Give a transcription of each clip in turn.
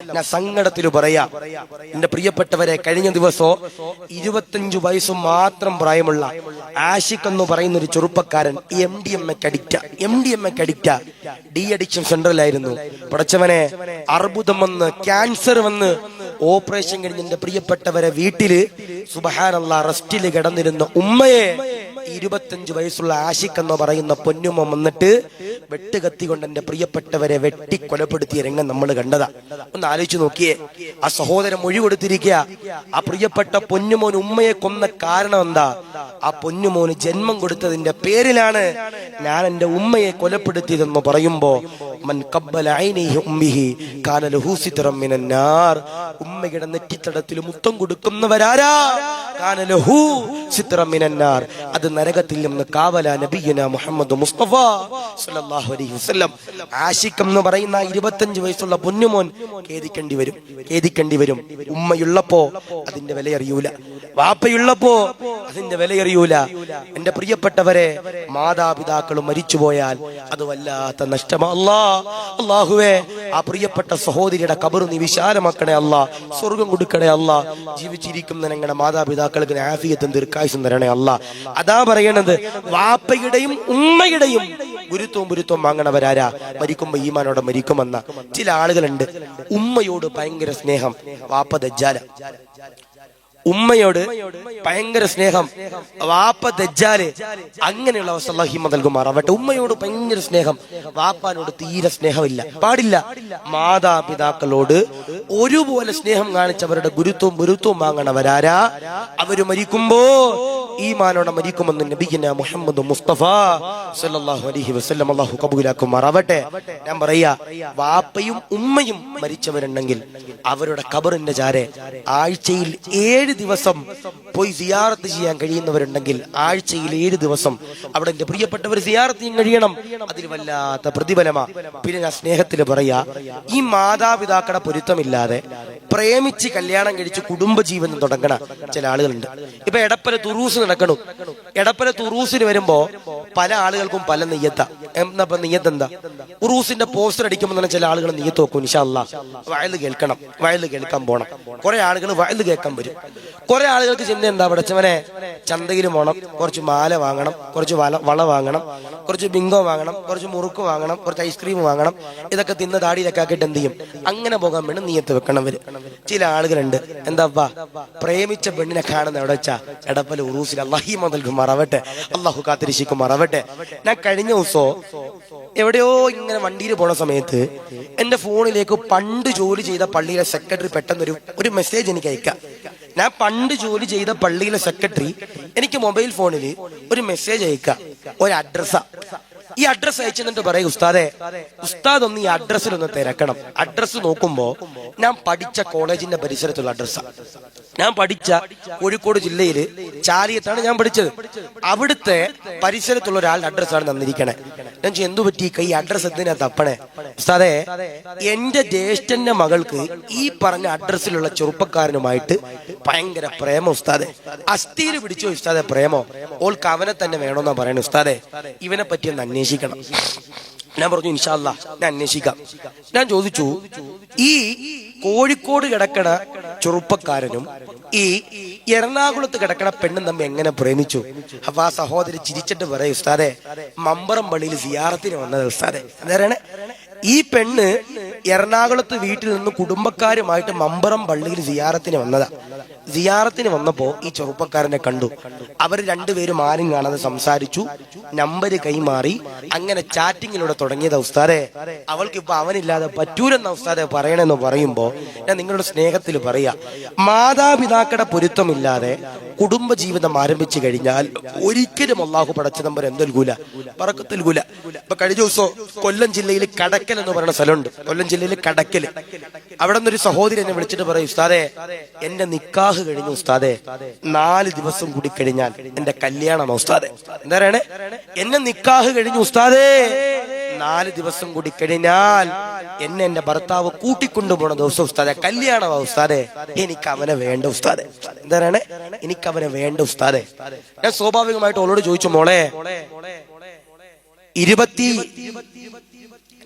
ഞാൻ സങ്കടത്തിൽ പറയാ എന്റെ പ്രിയപ്പെട്ടവരെ കഴിഞ്ഞ ദിവസോ ഇരുപത്തഞ്ചു വയസ്സ് മാത്രം പ്രായമുള്ള ആഷിക് എന്ന് പറയുന്ന ഒരു ചെറുപ്പക്കാരൻ എം ഡി എം എക്ക് അഡിക്റ്റ എം ഡി എം എക്ക് അഡിക്റ്റ ഡി അഡിക്ഷൻ സെന്ററിലായിരുന്നു പടച്ചവനെ അർബുദം വന്ന് ക്യാൻസർ വന്ന് ഓപ്പറേഷൻ കഴിഞ്ഞ് എന്റെ പ്രിയപ്പെട്ടവരെ വീട്ടിൽ സുബഹാനുള്ള റെസ്റ്റിൽ കിടന്നിരുന്ന ഉമ്മയെ ഇരുപത്തഞ്ചു വയസ്സുള്ള ആഷിഖ് എന്ന് പറയുന്ന പൊന്നുമ വന്നിട്ട് വെട്ടുകത്തി കൊണ്ട് എന്റെ പ്രിയപ്പെട്ടവരെ വെട്ടി കൊലപ്പെടുത്തിയ രംഗം നമ്മൾ കണ്ടതാ. ഒന്ന് ആലോചിച്ചു നോക്കിയേ. ആ സഹോദരൻ മൊഴി കൊടുത്തിരിക്കുക ആ പ്രിയപ്പെട്ട പൊന്നുമോൻ ഉമ്മയെ കൊന്ന കാരണം എന്താ? ആ പൊന്നുമോന് ജന്മം കൊടുത്തതിന്റെ പേരിലാണ് ഞാൻ എന്റെ ഉമ്മയെ കൊലപ്പെടുത്തിയതെന്ന് പറയുമ്പോ മൻ മിനൻ ഉമ്മയുടെ നെറ്റിത്തടത്തിൽ മുത്തം കൊടുക്കുന്നവരാരാ? കാനലഹു ചിത്രം മിനന്നാർ അത് നരകത്തിൽ നിന്ന് കാവല നബിയന മുഹമ്മദ് മുസ്തഫ സല്ലല്ലാഹു അലൈഹി വസല്ലം. ആഷിഖ് എന്ന് പറയുന്ന ഇരുപത്തഞ്ച് വയസ്സുള്ള പൊന്നുമോൻ ഖേദിക്കേണ്ടി വരും. ഖേദിക്കേണ്ടി വരും. ഉമ്മയുള്ളപ്പോ അതിന്റെ വില അറിയൂല വാപ്പയുള്ളപ്പോ അതിന്റെ വിലയറിയൂല. എന്റെ പ്രിയപ്പെട്ടവരെ മാതാപിതാക്കൾ മരിച്ചുപോയാൽ അത് വല്ലാത്ത നഷ്ടമാ. ആ പ്രിയപ്പെട്ട സഹോദരിയുടെ കബർ നീ വിശാലമാക്കണേ അല്ല സ്വർഗം കൊടുക്കണേ അല്ല ജീവിച്ചിരിക്കുന്ന ഞങ്ങളുടെ മാതാപിതാക്കൾക്ക് ആഫിയത്തും ദീർഘായുസും തരണേ അല്ല. അതാ പറയണത് വാപ്പയുടെയും ഉമ്മയുടെയും ഗുരുത്വം ഗുരുത്വം വാങ്ങണവരാരാ? മരിക്കുമ്പോ ഈമാനോടെ മരിക്കുമെന്ന. ചില ആളുകളുണ്ട് ഉമ്മയോട് ഭയങ്കര സ്നേഹം വാപ്പ ദജ്ജാല. ഉമ്മയോട് ഭയങ്കര സ്നേഹം. വാപ്പ ദജ്ജാൽ അങ്ങനെയുള്ള അവസ്ഥ അള്ളാഹിമ നൽകുമാറാവട്ടെ. ഉമ്മയോട് ഭയങ്കര സ്നേഹം. വാപ്പാനോട് തീരെ സ്നേഹമില്ല. പാടില്ല. മാതാപിതാക്കളോട് ഒരുപോലെ സ്നേഹം കാണിച്ചവരുടെ ഗുരുത്വവും ഗുരുത്വവും വാങ്ങണവരാരാ? അവർ മരിക്കുമ്പോ ഈ മാനോടെ മരിക്കുമെന്ന് നബിഗിന മുഹമ്മദ് മുസ്തഫ സല്ലല്ലാഹു അലഹി വസല്ലം അള്ളാഹു കബൂലാക്കുമാറാവട്ടെ. ഞാൻ പറയാ വാപ്പയും ഉമ്മയും മരിച്ചവരുണ്ടെങ്കിൽ അവരുടെ കബറിന്റെ ചാരെ ആഴ്ചയിൽ ഏഴ് ദിവസം പോയി സിയാറത്ത് ചെയ്യാൻ കഴിയുന്നവരുണ്ടെങ്കിൽ ആഴ്ചയിൽ ഏഴ് ദിവസം അവിടെ എന്റെ പ്രിയപ്പെട്ടവർ സിയാറത്ത് ചെയ്യാൻ കഴിയണം. അതിൽ വല്ലാത്ത പ്രതിഫലമാ. പിന്നെ ഞാൻ സ്നേഹത്തിൽ പറയാ ഈ മാതാപിതാക്കളുടെ പൊരുത്തമില്ലാതെ പ്രേമിച്ച് കല്യാണം കഴിച്ച് കുടുംബജീവിതം തുടങ്ങണ ചില ആളുകളുണ്ട്. ഇപ്പൊ എടപ്പല തുറൂസ് നടക്കണു. എടപ്പല തുറൂസിന് വരുമ്പോ പല ആളുകൾക്കും പല നെയ്യത്ത. എന്താ നെയ്യത്ത് എന്താ ഉറൂസിന്റെ പോസ്റ്റർ അടിക്കുമ്പോൾ തന്നെ ചില ആളുകൾ നെയ്യത്ത് നോക്കും ഇൻഷാല്ല വയൽ കേൾക്കണം. വയൽ കേൾക്കാൻ പോണം. കുറെ ആളുകൾ വയൽ കേൾക്കാൻ വരും. കുറെ ആളുകൾക്ക് ചിന്ത എന്താ പഠിച്ചവനെ ചന്തയിൽ പോകണം കുറച്ച് മാല വാങ്ങണം. കുറച്ച് വള വാങ്ങണം. കുറച്ച് ബിങ്കോ വാങ്ങണം. കുറച്ച് മുറുക്ക് വാങ്ങണം. കുറച്ച് ഐസ്ക്രീം വാങ്ങണം. ഇതൊക്കെ തിന്ന് താടിയിലൊക്കെ ആക്കിയിട്ട് എന്ത് ചെയ്യും? അങ്ങനെ പോകാൻ വേണ്ടി നീയത്ത് വെക്കണം വരും ചില ആളുകളുണ്ട്. എന്താ പ്രേമിച്ച പെണ്ണിനെ കാണുന്ന എവിടെ വെച്ചാ? എടപ്പല ഉറൂസിൽ അള്ളാഹിമ മറവട്ടെ അള്ളാഹു കാത്തിരിശിക്കുമാറാവട്ടെ ഞാൻ കഴിഞ്ഞ ദിവസം എവിടെയോ ഇങ്ങനെ വണ്ടിയിൽ പോണ സമയത്ത് എന്റെ ഫോണിലേക്ക് പണ്ട് ജോലി ചെയ്ത പള്ളിയിലെ സെക്രട്ടറി പെട്ടെന്ന് ഒരു ഒരു മെസ്സേജ് എനിക്ക് അയക്കാം. ഞാൻ പണ്ട് ജോലി ചെയ്ത പള്ളിയിലെ സെക്രട്ടറി എനിക്ക് മൊബൈൽ ഫോണിൽ ഒരു മെസ്സേജ് അയക്കാം. ഒരു അഡ്രസ്സാ. ഈ അഡ്രസ് അയച്ചെന്നിട്ട് പറയും ഉസ്താദെ. ഉസ്താദ് ഒന്ന് ഈ അഡ്രസ്സിൽ ഒന്ന് തിരക്കണം. അഡ്രസ് നോക്കുമ്പോ ഞാൻ പഠിച്ച കോളേജിന്റെ പരിസരത്തുള്ള അഡ്രസ്സാ ഞാൻ പഠിച്ച കോഴിക്കോട് ജില്ലയിൽ ചാലിയത്താണ് ഞാൻ പഠിച്ചത്. അവിടുത്തെ പരിസരത്തുള്ള ഒരാളുടെ അഡ്രസ്സാണ് തന്നിരിക്കണേ. ഞാൻ എന്തു പറ്റി? ഈ അഡ്രസ് എന്തിനാ തപ്പണേ? സാറേ എന്റെ ജ്യേഷ്ഠന്റെ മകൾക്ക് ഈ പറഞ്ഞ അഡ്രസ്സിലുള്ള ചെറുപ്പക്കാരനുമായിട്ട് ഭയങ്കര പ്രേമം ഉസ്താദെ. അസ്ഥിയിൽ പിടിച്ചോ ഉസ്താദെ പ്രേമോ. ഓൾക്ക് അവനെ തന്നെ വേണമെന്നാ പറയണേ ഉസ്താദെ. ഇവനെ പറ്റി ഒന്ന് അന്വേഷിക്കണം. ഞാൻ പറഞ്ഞു ഇൻഷാല്ല ഞാൻ അന്വേഷിക്കാം. ഞാൻ ചോദിച്ചു ഈ കോഴിക്കോട് കിടക്കണ ചെറുപ്പക്കാരനും ഈ എറണാകുളത്ത് കിടക്കണ പെണ്ണും തമ്മിൽ എങ്ങനെ പ്രേമിച്ചു? അപ്പൊ ആ സഹോദരി ചിരിച്ചിട്ട് പറയും ഉസ്താദെ മമ്പറം പള്ളിയിൽ സിയാറത്തിന് വന്നത് ഉസ്താദെ. എന്താ ഈ പെണ്ണ് എറണാകുളത്ത് വീട്ടിൽ നിന്ന് കുടുംബക്കാരുമായിട്ട് മമ്പറം പള്ളിയിൽ സിയാറത്തിന് വന്നതാ. സിയാറത്തിന് വന്നപ്പോ ഈ ചെറുപ്പക്കാരനെ കണ്ടു. അവർ രണ്ടുപേരും ആരും കാണാതെ സംസാരിച്ചു. നമ്പർ കൈമാറി. അങ്ങനെ ചാറ്റിങ്ങിലൂടെ തുടങ്ങിയത് ഉസ്താദെ. അവൾക്ക് ഇപ്പൊ അവനില്ലാതെ പറ്റൂരെന്ന ഉസ്താദെ പറയണെന്ന് പറയുമ്പോ ഞാൻ നിങ്ങളുടെ സ്നേഹത്തിൽ പറയാ. മാതാപിതാക്കളുടെ പൊരുത്തമില്ലാതെ കുടുംബജീവിതം ആരംഭിച്ചു കഴിഞ്ഞാൽ ഒരിക്കലും അള്ളാഹു പടച്ച നമ്പർ എന്തെൽകൂല പറക്കത്തെൽകൂല ഇപ്പൊ കഴിഞ്ഞ ദിവസം കൊല്ലം ജില്ലയിൽ കടക്കൽ എന്ന് പറയുന്ന സ്ഥലമുണ്ട്. കൊല്ലം ജില്ലയിൽ കടക്കൽ. അവിടെ നിന്നൊരു സഹോദരി എന്നെ വിളിച്ചിട്ട് പറയും ഉസ്താദെ എന്റെ നിക്കാഹ് കഴിഞ്ഞു ഉസ്താദെ നാല് ദിവസം കൂടി കഴിഞ്ഞാൽ എന്റെ കല്യാണം ഉസ്താദെ. എന്താ പറയണേ? എന്നെ നിക്കാഹ് കഴിഞ്ഞു ഉസ്താദേ നാല് ദിവസം കൂടി കഴിഞ്ഞാൽ എന്നെ എന്റെ ഭർത്താവ് കൂട്ടിക്കൊണ്ടുപോണ ദിവസം ഉസ്താദെ കല്യാണമാ ഉസ്താദെ. എനിക്ക് അവനെ വേണ്ട ഉസ്താദെ. എന്താ പറയണേ? എനിക്ക് അവനെ വേണ്ട ഉസ്താദെ. ഞാൻ സ്വാഭാവികമായിട്ട് അവളോട് ചോദിച്ചു മോളെ ഇരുപത്തി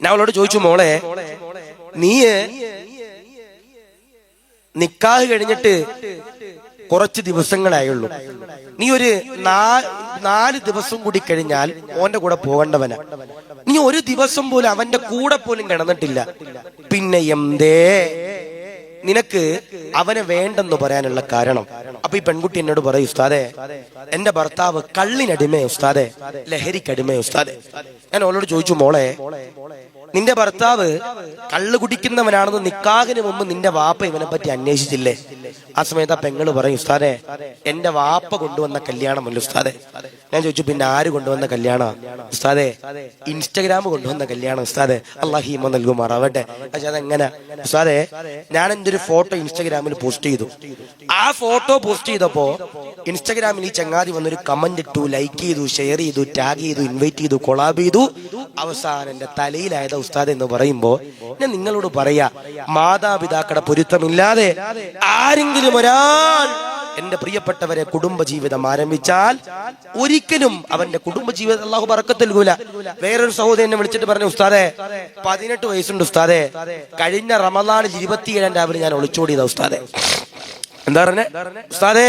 ഞാൻ അവളോട് ചോദിച്ചു മോളെ നീ നിക്കാഹ് കഴിഞ്ഞിട്ട് കുറച്ച് ദിവസങ്ങളായുള്ളൂ. നീ ഒരു നാല് ദിവസം കൂടി കഴിഞ്ഞാൽ ഓന്റെ കൂടെ പോകേണ്ടവനാ. നീ ഒരു ദിവസം പോലും അവന്റെ കൂടെ പോലും കിടന്നിട്ടില്ല. പിന്നെ എന്തേ? നിനക്ക് അവനെ വേണ്ടെന്ന് പറയാനുള്ള കാരണം. അപ്പൊ ഈ പെൺകുട്ടി എന്നോട് പറയും ഉസ്താദെ എന്റെ ഭർത്താവ് കള്ളിനടിമേ ഉസ്താദെ ലഹരിക്കടിമേ ഉസ്താദെ. ഞാൻ അവളോട് ചോദിച്ചു മോളെ നിന്റെ ഭർത്താവ് കള്ളു കുടിക്കുന്നവനാണെന്ന് നിക്കാഹിന് മുമ്പ് നിന്റെ വാപ്പ ഇവനെ പറ്റി അന്വേഷിച്ചില്ലേ? ആ സമയത്ത് ആ പെങ്ങൾ പറയും ഉസ്താദെ എന്റെ വാപ്പ കൊണ്ടുവന്ന കല്യാണമല്ല ഉസ്താദെ? ഞാൻ ചോദിച്ചു പിന്നെ ആര് കൊണ്ടുവന്ന കല്യാണ? ഉസ്താദെ ഇൻസ്റ്റഗ്രാം കൊണ്ടുവന്ന കല്യാണം ഉസ്താദെ. അള്ളാഹിമ നൽകുമാറാവട്ടെ പക്ഷെ അതെങ്ങനെ? ഉസ്താദെ ഞാൻ എന്റെ ഒരു ഫോട്ടോ ഇൻസ്റ്റഗ്രാമിൽ പോസ്റ്റ് ചെയ്തു. ആ ഫോട്ടോ പോസ്റ്റ് ചെയ്തപ്പോ ഇൻസ്റ്റഗ്രാമിൽ ഈ ചങ്ങാതി വന്നൊരു കമന്റ് ഇട്ടു ലൈക്ക് ചെയ്തു ഷെയർ ചെയ്തു ടാഗ് ചെയ്തു ഇൻവൈറ്റ് ചെയ്തു കൊളാബ് ചെയ്തു. അവസാനം എന്റെ തലയിലായത് ഉസ്താദ് എന്ന് പറയുമ്പോ ഞാൻ നിങ്ങളോട് പറയാ മാതാപിതാക്കളുടെ പൊരുത്തമില്ലാതെ ആരെങ്കിലും ഒരാൾ എന്റെ പ്രിയപ്പെട്ടവരെ കുടുംബജീവിതം ആരംഭിച്ചാൽ ഒരിക്കലും അവന്റെ കുടുംബജീവിതം അള്ളാഹു പറക്കത്ത് നൽകൂല. വേറൊരു സഹോദരൻ വിളിച്ചിട്ട് പറഞ്ഞു ഉസ്താദെ പതിനെട്ട് വയസ്സുണ്ട് ഉസ്താദെ. കഴിഞ്ഞ റമദാനിൽ ഇരുപത്തിയേഴാം രാവിലെ ഞാൻ ഒളിച്ചോടിയതാ ഉസ്താദെ. എന്താ പറഞ്ഞേ? ഉസ്താദേ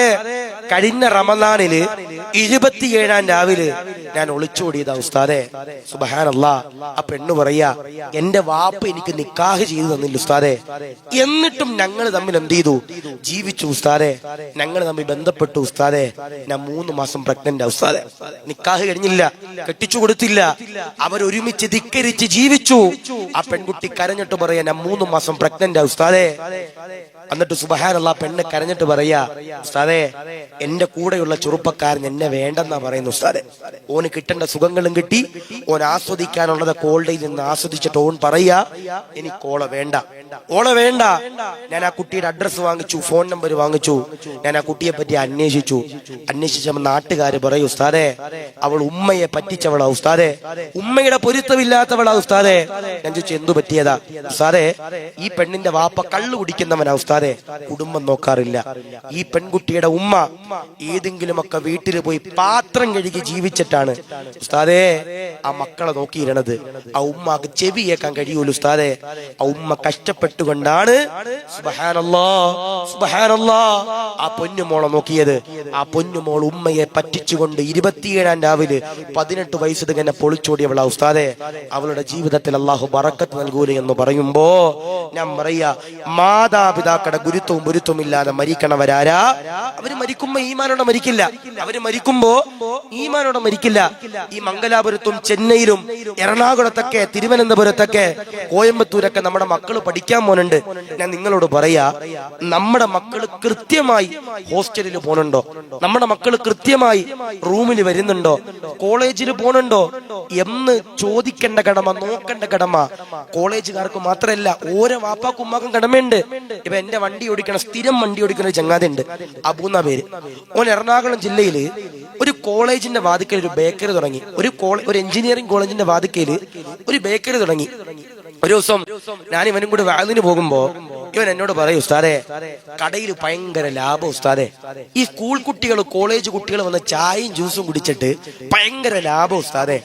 കഴിഞ്ഞ റമദാനിൽ ഇരുപത്തിയേഴാം രാവിലെ ഞാൻ ഒളിച്ചോടിയതാ ഉസ്താദേ. സുബഹാനല്ല. ആ പെണ്ണ് പറയാ എന്റെ വാപ്പ് എനിക്ക് നിക്കാഹ് ചെയ്തു തന്നില്ല ഉസ്താദേ. എന്നിട്ടും ഞങ്ങൾ തമ്മിൽ എന്ത് ചെയ്തു? ജീവിച്ചു ഉസ്താദേ. ഞങ്ങൾ തമ്മിൽ ബന്ധപ്പെട്ടു ഉസ്താദേ. ഞാൻ മൂന്ന് മാസം പ്രഗ്നന്റ് ഉസ്താദെ. നിക്കാഹ് കഴിഞ്ഞില്ല കെട്ടിച്ചു കൊടുത്തില്ല. അവരൊരുമിച്ച് ധിക്കരിച്ച് ജീവിച്ചു. ആ പെൺകുട്ടി കരഞ്ഞിട്ട് പറയാ ഞാൻ മൂന്ന് മാസം പ്രഗ്നന്റ് ഉസ്താദേ. എന്നിട്ട് സുബഹാനുള്ള പെണ്ണ് കരഞ്ഞിട്ട് പറയാ ഉസ്താദേ എന്റെ കൂടെയുള്ള ചെറുപ്പക്കാരൻ എന്നെ വേണ്ടെന്നാ പറയുന്നു ഉസ്താദെ. ഓന് കിട്ടേണ്ട സുഖങ്ങളും കിട്ടി ഓൻ ആസ്വദിക്കാനുള്ളത് കോൾഡിൽ നിന്ന് ആസ്വദിച്ചിട്ട് ഓൺ പറയാ എനിക്ക് ഓളെ വേണ്ട. ഓളെ വേണ്ട. ഞാൻ ആ കുട്ടിയുടെ അഡ്രസ്സ് വാങ്ങിച്ചു ഫോൺ നമ്പർ വാങ്ങിച്ചു. ഞാൻ ആ കുട്ടിയെ പറ്റി അന്വേഷിച്ചു. അന്വേഷിച്ച നാട്ടുകാര് പറയും ഉസ്താദെ അവൾ ഉമ്മയെ പറ്റിച്ചവളാ ഉസ്താദെ. ഉമ്മയുടെ പൊരുത്തമില്ലാത്തവളാ ഉസ്താദെ. ഞാൻ ചോദിച്ചു എന്തു പറ്റിയതാ? ഉസ്താദെ ഈ പെണ്ണിന്റെ വാപ്പ കള്ളു കുടിക്കുന്നവനാ ഉസ്താദെ. കുടുംബം നോക്കാറില്ല. ഈ പെൺകുട്ടിയുടെ ഉമ്മ ഏതെങ്കിലുമൊക്കെ വീട്ടിൽ പോയി പാത്രം കഴുകി ജീവിച്ചിട്ടാണ്. ഉസ്താദേ ആ മക്കളെ നോക്കിയിരുന്നത് ആ ഉമ്മക്ക് ചെവി കേൾക്കാൻ കഴിയൂല ഉസ്താദെ. ആ ഉമ്മ കഷ്ടപ്പെട്ടുകൊണ്ടാണ് ആ പൊന്നുമോളെ നോക്കിയത്. ആ പൊന്നുമോൾ ഉമ്മയെ പറ്റിച്ചുകൊണ്ട് ഇരുപത്തിയേഴാം രാവിലെ പതിനെട്ട് വയസ്സ് തന്നെ പൊളിച്ചോടിയവളാ ഉസ്താദെ. അവളുടെ ജീവിതത്തിൽ അള്ളാഹു ബറക്കത്ത് നൽകൂല എന്ന് പറയുമ്പോ ഞാൻ പറയാ മാതാപിതാക്കളുടെ ഗുരുത്വവും ഗുരുത്വവും ഇല്ലാതെ മരിക്കണവരാരാ? അവർ മരിക്കുമ്പോ ഈമാനോടെ മരിക്കില്ല. അവർ മരിക്കുമ്പോ ഈമാനോടെ മരിക്കില്ല. ഈ മംഗലാപുരത്തും ചെന്നൈയിലും എറണാകുളത്തൊക്കെ തിരുവനന്തപുരത്തൊക്കെ കോയമ്പത്തൂരൊക്കെ നമ്മുടെ മക്കൾ പഠിക്കാൻ പോനുണ്ട് ഞാൻ നിങ്ങളോട് പറയാ നമ്മുടെ മക്കൾ കൃത്യമായി ഹോസ്റ്റലിൽ പോണുണ്ടോ? നമ്മുടെ മക്കൾ കൃത്യമായി റൂമിൽ വരുന്നുണ്ടോ? കോളേജിൽ പോണുണ്ടോ? എന്ന് ചോദിക്കേണ്ട കടമ നോക്കേണ്ട കടമ കോളേജുകാർക്ക് മാത്രമല്ല ഓരോ വാപ്പാക്കും ഉമ്മാക്കും കടമയുണ്ട്. ഇപ്പൊ എന്റെ വണ്ടി ഓടിക്കണ സ്ഥിരം വണ്ടി ഓടിക്കുന്ന ഒരു ചങ്ങാതി ഉണ്ട് അബൂന്ന പേര്. ഓൻ എറണാകുളം ജില്ലയിൽ ഒരു കോളേജിന്റെ വാതിക്കൽ ഒരു ബേക്കറി തുടങ്ങി. ഒരു ഒരു എഞ്ചിനീയറിംഗ് കോളേജിന്റെ വാതിക്കയിൽ ഒരു ബേക്കറി തുടങ്ങി. ഒരു ദിവസം ഞാൻ ഇവനും കൂടി വാതിന് പോകുമ്പോ ഇവൻ എന്നോട് പറയും ഉസ്താദെ കടയിൽ ഭയങ്കര ലാഭം ഉസ്താദെ. ഈ സ്കൂൾ കുട്ടികൾ കോളേജ് കുട്ടികൾ വന്ന് ചായയും ജ്യൂസും കുടിച്ചിട്ട് ഭയങ്കര ലാഭം ഉസ്താദെ.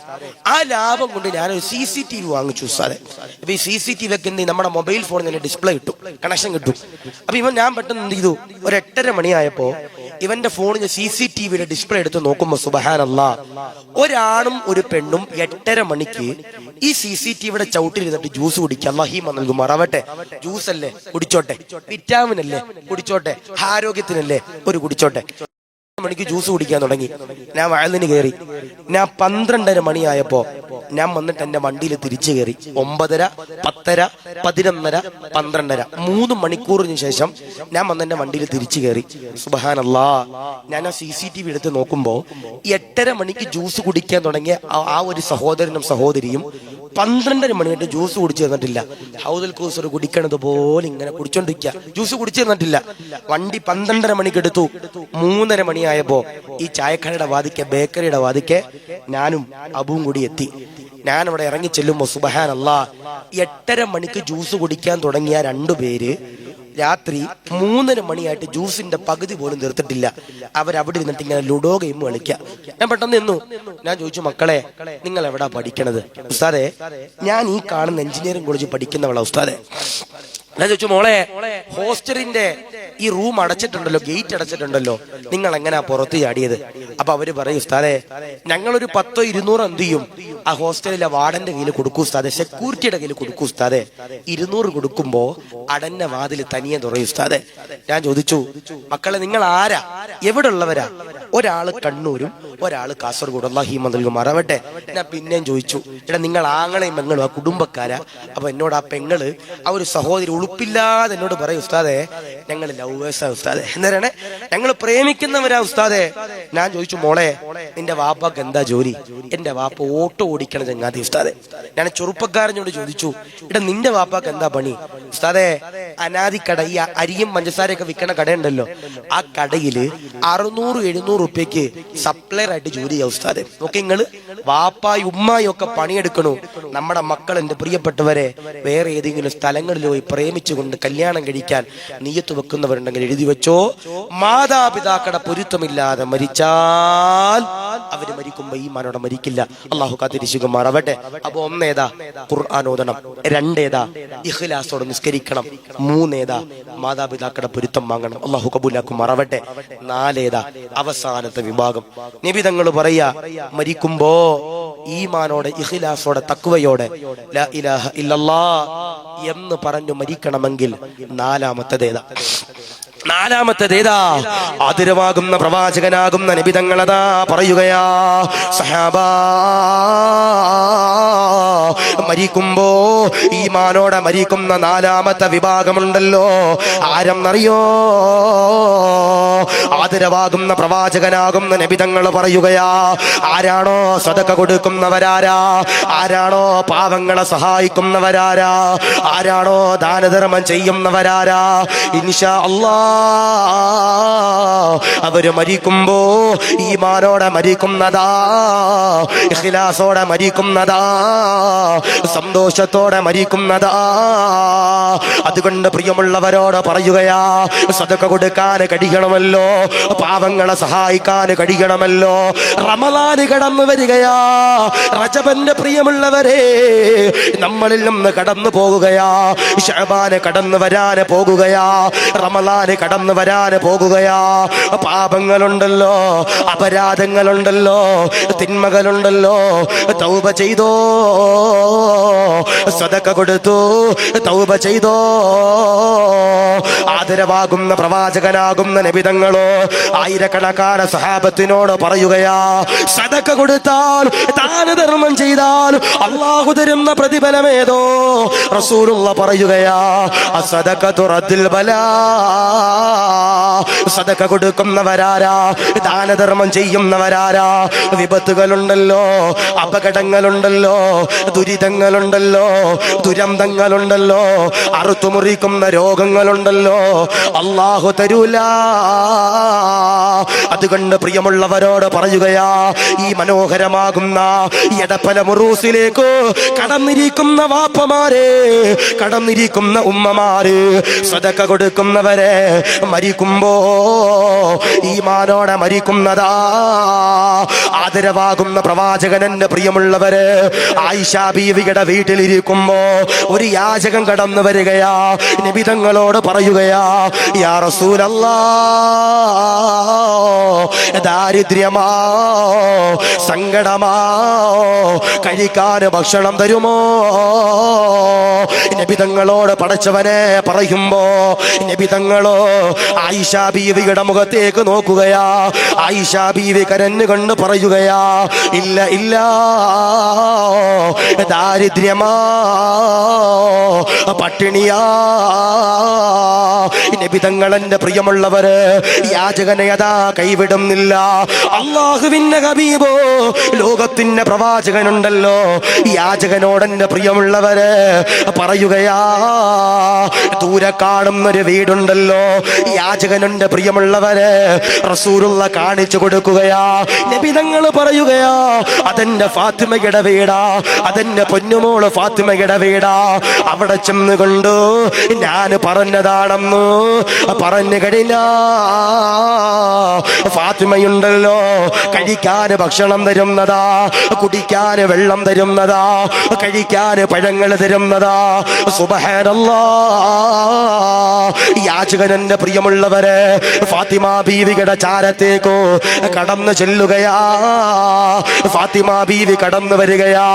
ആ ലാഭം കൊണ്ട് ഞാനൊരു സി സി ടി വി വാങ്ങിച്ചു ഉസ്താദെ. അപ്പൊ ഈ സി സി ടി വി ഒക്കെ നമ്മുടെ മൊബൈൽ ഫോണിൽ ഡിസ്പ്ലേ കിട്ടും കണക്ഷൻ കിട്ടും. അപ്പൊ ഇവൻ ഞാൻ പെട്ടെന്ന് എന്ത് ചെയ്തു? ഒരു എട്ടര മണിയായപ്പോ ഇവന്റെ ഫോണിൽ സി സി ടി വിയുടെ ഡിസ്പ്ലേ എടുത്ത് നോക്കുമ്പോ സുബഹാനല്ല ഒരാണും ഒരു പെണ്ണും എട്ടര മണിക്ക് ഈ സി സി ടി വിയുടെ ചവിട്ടിലിരുന്നിട്ട് ജ്യൂസ് കുടിക്കുക അള്ളാഹിമ നൽകുമാറാവട്ടെ ജ്യൂസ് അല്ലേ? കുടിച്ചോട്ടെ. വിറ്റാമിൻ അല്ലേ? കുടിച്ചോട്ടെ. ആരോഗ്യത്തിനല്ലേ? ഒരു കുടിച്ചോട്ടെ. മണിക്ക് ജ്യൂസ് കുടിക്കാൻ തുടങ്ങി. ഞാൻ വയലിന് കയറി ഞാൻ പന്ത്രണ്ടര മണിയായപ്പോ ഞാൻ വന്നിട്ട് എന്റെ വണ്ടിയിൽ തിരിച്ചു കയറി ഒമ്പതര പത്തര പതിനൊന്നര പന്ത്രണ്ടര. മൂന്ന് മണിക്കൂറിന് ശേഷം ഞാൻ വന്ന് എന്റെ വണ്ടിയിൽ തിരിച്ചു കയറി സുബഹാനല്ലാ. ഞാൻ ആ സി സി ടി വി എടുത്ത് നോക്കുമ്പോ എട്ടര മണിക്ക് ജ്യൂസ് കുടിക്കാൻ തുടങ്ങിയ ആ- ആ ഒരു സഹോദരനും സഹോദരിയും പന്ത്രണ്ടര മണിയായിട്ട് ജ്യൂസ് കുടിച്ചു തന്നിട്ടില്ല. ഹൗദൽ കൂസർ കുടിക്കണത് പോലെ ഇങ്ങനെ കുടിച്ചോണ്ടിരിക്കുക ജ്യൂസ് കുടിച്ചു തന്നിട്ടില്ല. വണ്ടി പന്ത്രണ്ടര മണിക്ക് എടുത്തു. മൂന്നര മണിയായപ്പോ ഈ ചായക്കടയുടെ വാതിക്കെ ബേക്കറിയുടെ വാതിക്കെ ഞാനും അബുവും കൂടി എത്തി. ഞാൻ അവിടെ ഇറങ്ങി ചെല്ലുമ്പോ സുബഹാൻ അല്ലാ എട്ടര മണിക്ക് ജ്യൂസ് കുടിക്കാൻ തുടങ്ങിയ രണ്ടുപേര് രാത്രി മൂന്നര മണിയായിട്ട് ജ്യൂസിന്റെ പകുതി പോലും തീർത്തിട്ടില്ല. അവരവിടെ ഇരുന്നിട്ട് ഇങ്ങനെ ലുഡോ ഗെയിം കളിക്കുക ഞാൻ പെട്ടെന്ന് നിന്നു. ഞാൻ ചോദിച്ചു മക്കളെ നിങ്ങൾ എവിടാ പഠിക്കണത്? ഉസ്താദെ ഞാൻ ഈ കാണുന്ന എഞ്ചിനീയറിംഗ് കോളേജിൽ പഠിക്കുന്നവളാ ഉസ്താദെ. ഞാൻ ചോദിച്ചു മോളെ ഹോസ്റ്റലിന്റെ ഈ റൂം അടച്ചിട്ടുണ്ടല്ലോ ഗേറ്റ് അടച്ചിട്ടുണ്ടല്ലോ നിങ്ങൾ എങ്ങനെയാ പുറത്ത് ചാടിയത്? അപ്പൊ അവർ പറയും ഉസ്താദെ ഞങ്ങളൊരു പത്തോ ഇരുന്നൂറ് എന്ത് ചെയ്യും? ആ ഹോസ്റ്റലിലെ വാർഡന്റെ കയ്യിൽ കൊടുക്കൂ ഉസ്താദെ. സെക്യൂരിറ്റിയുടെ കയ്യിൽ കൊടുക്കൂ ഉസ്താദെ. ഇരുന്നൂറ് കൊടുക്കുമ്പോ അടന്ന വാതിൽ തനിയെ തുറയും ഉസ്താദെ. ഞാൻ ചോദിച്ചു മക്കളെ നിങ്ങൾ ആരാ? എവിടെ ഉള്ളവരാ ഒരാൾ കണ്ണൂരും ഒരാൾ കാസർഗോഡ്. അള്ളാഹി നൽകും മറവട്ടെ. ഞാൻ പിന്നെയും ചോദിച്ചു എടാ നിങ്ങൾ ആങ്ങളെയും പെങ്ങളും ആ കുടുംബക്കാരാ? അപ്പൊ എന്നോട് ആ പെങ്ങൾ ആ ഒരു സഹോദരി ഉളുപ്പില്ലാതെ എന്നോട് പറയും ഉസ്താദെ ഞങ്ങൾ ലവേഴ്സാ ഉസ്താദെ. എന്നേരാണ് ഞങ്ങൾ പ്രേമിക്കുന്നവരാ ഉസ്താദെ. ഞാൻ ചോദിച്ചു മോളെ നിന്റെ വാപ്പക്ക് എന്താ ജോലി? എന്റെ വാപ്പ ഓട്ടോ ഓടിക്കണ ചങ്ങാതി ഉസ്താദെ. ഞാൻ ചെറുപ്പക്കാരനോട് ചോദിച്ചു ഇട നിന്റെ വാപ്പാക്ക് എന്താ പണി? ഉസ്താദെ അനാദിക്കട ഈ അരിയും പഞ്ചസാരയൊക്കെ വിൽക്കണ കടയുണ്ടല്ലോ. ആ കടയിൽ അറുന്നൂറ് എഴുന്നൂറ് റുപ്യക്ക് സപ്ലയർ ആയിട്ട് ജോലി ചെയ്യാം ഉസ്താദെ. നോക്കി നിങ്ങൾ വാപ്പായി ഉമ്മായി ഒക്കെ പണിയെടുക്കണു. നമ്മുടെ മക്കൾ എന്റെ പ്രിയപ്പെട്ടവരെ വേറെ ഏതെങ്കിലും സ്ഥലങ്ങളിൽ പോയി പ്രേമിച്ചുകൊണ്ട് കല്യാണം കഴിക്കാൻ നീയത്ത് വെക്കുന്നവരുണ്ടെങ്കിൽ എഴുതി വെച്ചോ. മാതാപിതാക്കളുടെ പൊരുത്തമില്ലാതെ മരിച്ചാൽ അവർ മരിക്കുമ്പോ ഈ മാനോടെ മരിക്കില്ല. അള്ളാഹു കാത്തിരിശുകുമാറാവട്ടെ അപ്പൊ ഒന്നേതാ? ഖുർആാനോദനം രണ്ടേതാ? ഇഖ്ലാസോടെ നിസ്കരിക്കണം. മൂന്നേതാ? മാതാപിതാക്കളുടെ പൊരുത്തം വാങ്ങണം. അള്ളാഹു കബൂലാക്കുമാറാവട്ടെ. നാലേതാ? അവസാനത്തെ വിഭാഗം. നിബിതങ്ങൾ പറയാ മരിക്കുമ്പോ ഈമാനോടെ ഇഖ്ലാസോടെ തക്കുവയോടെ ലാ ഇലാഹ എന്ന് പറഞ്ഞു മരിക്കണമെങ്കിൽ നാലാമത്തേതേതാ? Adiós. നാലാമത്തേതേതാ ആതിരവാകുന്ന പ്രവാചകനാകുന്ന നിബിതങ്ങളതാ പറയുകയാ. സഹാബാ മരിക്കുമ്പോ ഈ മാനോടെ മരിക്കുന്ന നാലാമത്തെ വിഭാഗമുണ്ടല്ലോ. ആരെന്നറിയോ? ആദരവാകുന്ന പ്രവാചകനാകുന്ന നബിതങ്ങൾ പറയുകയാ. ആരാണോ സ്വതക്ക കൊടുക്കുന്നവരാരാ? ആരാണോ പാവങ്ങളെ സഹായിക്കുന്നവരാരാ? ആരാണോ ദാനധർമ്മം ചെയ്യുന്നവരാരാ? ഇൻഷാ അല്ലാ. അവർ മരിക്കുമ്പോ ഈ മാനോടെ മരിക്കുന്നതാ ഇഖ്ലാസോടെ മരിക്കുന്നതാ സന്തോഷത്തോടെ മരിക്കുന്നതാ. അതുകൊണ്ട് പ്രിയമുള്ളവരോട് പറയുകയാ സതക കൊടുക്കാൻ കഴിയണമല്ലോ പാവങ്ങളെ സഹായിക്കാൻ കഴിയണമല്ലോ. റമലാന് കടന്നു വരികയാ റജബന്റെ പ്രിയമുള്ളവരെ നമ്മളിൽ നിന്ന് കടന്നു പോകുകയാ ഷഹബാന് കടന്നു വരാന് പോകുകയാ റമലാന് കടന്നു വരാൻ പോകുകയാ. പാപങ്ങളുണ്ടല്ലോ അപരാധങ്ങളുണ്ടല്ലോ തിന്മകളുണ്ടല്ലോ. തൗപ ചെയ്തോ. സ്വതക്ക കൊടുത്തു. തൗപ ചെയ്തോ. ആദരവാകുന്ന പ്രവാചകനാകുന്ന നബിതങ്ങളോ ആയിരക്കണക്കാന സഹാബത്തിനോട് പറയുകയാ. സതക്ക കൊടുത്താൽ ദാനധർമ്മം ചെയ്താൽ അള്ളാഹു തരുന്ന പ്രതിഫലമേതോ? റസൂലുള്ള പറയുകയാ അസതക്ക തുറത്തിൽ ബലാ. സദക്ക കൊടുക്കുന്നവരാരാ? ദാനധർമ്മം ചെയ്യുന്നവരാരാ? വിപത്തുകളുണ്ടല്ലോ അപകടങ്ങളുണ്ടല്ലോ ദുരിതങ്ങളുണ്ടല്ലോ ദുരന്തങ്ങളുണ്ടല്ലോ അറുത്തുമുറിക്കുന്ന രോഗങ്ങളുണ്ടല്ലോ. അള്ളാഹു തരൂല. അതുകൊണ്ട് പ്രിയമുള്ളവരോട് പറയുകയാ ഈ മനോഹരമാകുന്ന എടപ്പല മുറൂസിലേക്ക് കടന്നിരിക്കുന്ന വാപ്പമാരെ കടന്നിരിക്കുന്ന ഉമ്മമാര് സദക്ക കൊടുക്കുന്നവരെ മരിക്കുമ്പോ ഈ മാനോടെ മരിക്കുന്നതാ. ആദരവാകുന്ന പ്രവാചകൻ എന്റെ പ്രിയമുള്ളവര് ആയിഷാ ബീവിയുടെ വീട്ടിലിരിക്കുമ്പോ ഒരു യാചകം കടന്നു വരികയാ. നിബിതങ്ങളോട് പറയുകയാ യാ റസൂലല്ലാ ദാരിദ്ര്യമാ സങ്കടമാ കഴിക്കാൻ ഭക്ഷണം തരുമോ? നബിതങ്ങളോട് പടച്ചവനെ പറയുമ്പോ നബിതങ്ങളോ ആയിഷ ബീവിയുടെ മുഖത്തേക്ക് നോക്കുകയാ. ആയിഷാ ബീവി കരഞ്ഞു കണ്ട് പറയുകയാ ഇല്ല ഇല്ല. ദാരിദ്ര്യമാ. പട്ടിണിയാ. നബിതങ്ങളെന്റെ പ്രിയമുള്ളവര് യാചകനയതാ കൈവിടുന്നില്ല. അള്ളാഹുവിന്റെ കബീബോ ലോകത്തിന്റെ പ്രവാചകനുണ്ടല്ലോ. യാചകനോടെന്റെ പ്രിയമുള്ളവര് പറയുകയാ ദൂരെ കാണുന്നൊരു വീടുണ്ടല്ലോ. യാചകനുണ്ട് പ്രിയമുള്ളവര് റസൂലുള്ള കാണിച്ചു കൊടുക്കുകയാ. നബിതങ്ങൾ പറയുകയാ അതെന്റെ ഫാത്തിമയുടെ വീടാ അതെന്റെ പൊന്നുമോൾ ഫാത്തിമയുടെ വീടാ. അവിടെ ചെന്ന് ചെന്നുകൊണ്ട് ഞാൻ പറഞ്ഞതാണെന്ന് പറഞ്ഞു കഴിഞ്ഞ ഫാത്തിമയുണ്ടല്ലോ കഴിക്കാൻ ഭക്ഷണം തരുന്നതാ കുടിക്കാൻ വെള്ളം തരുന്നതാ കഴിക്കാൻ പഴങ്ങൾ തരുന്നതാ. സുബഹാനല്ലാ. യാചകനന്റെ പ്രിയമുള്ളവരെ ഫാത്തിമ ബീവിയുടെ ചാരത്തേക്കോ കടന്നു ചെല്ലുകയാ. ഫാത്തിമ ബീവി കടന്നു വരികയാ.